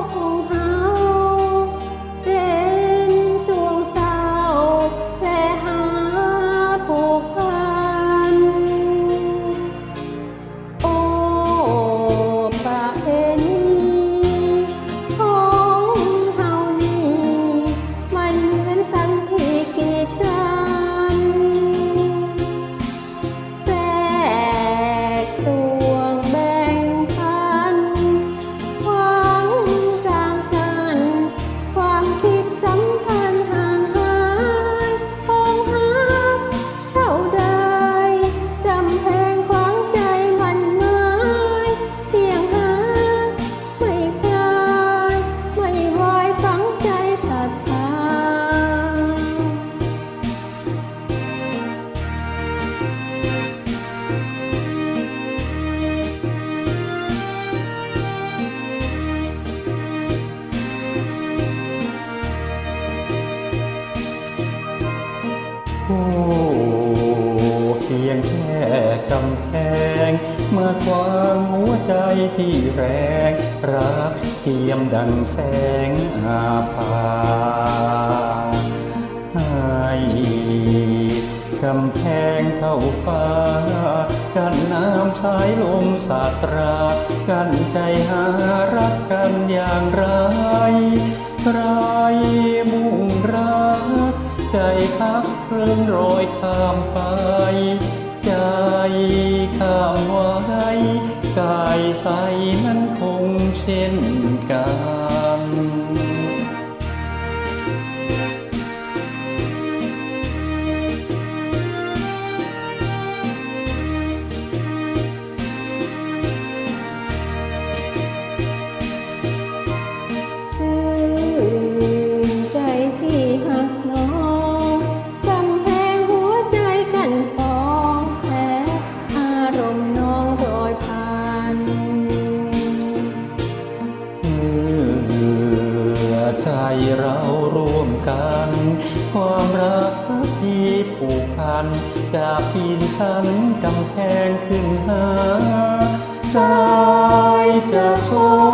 Oh. ความหัวใจที่แรง รักเทียมดังแสงอาภาให้กำแพงเท่าฟ้า กันน้ำสายลมสาตรา กันใจหารักกันอย่างไรใครมุ่งรัก ใจพักเพลินโรยข้ามไป ข้าวไว้กายใสนั้นคงเช่นกัน มื่อใจเราร่วมกัน ความรักที่ผูกพันจากปีนสันกำแพงขึ้นหาใจจะสู้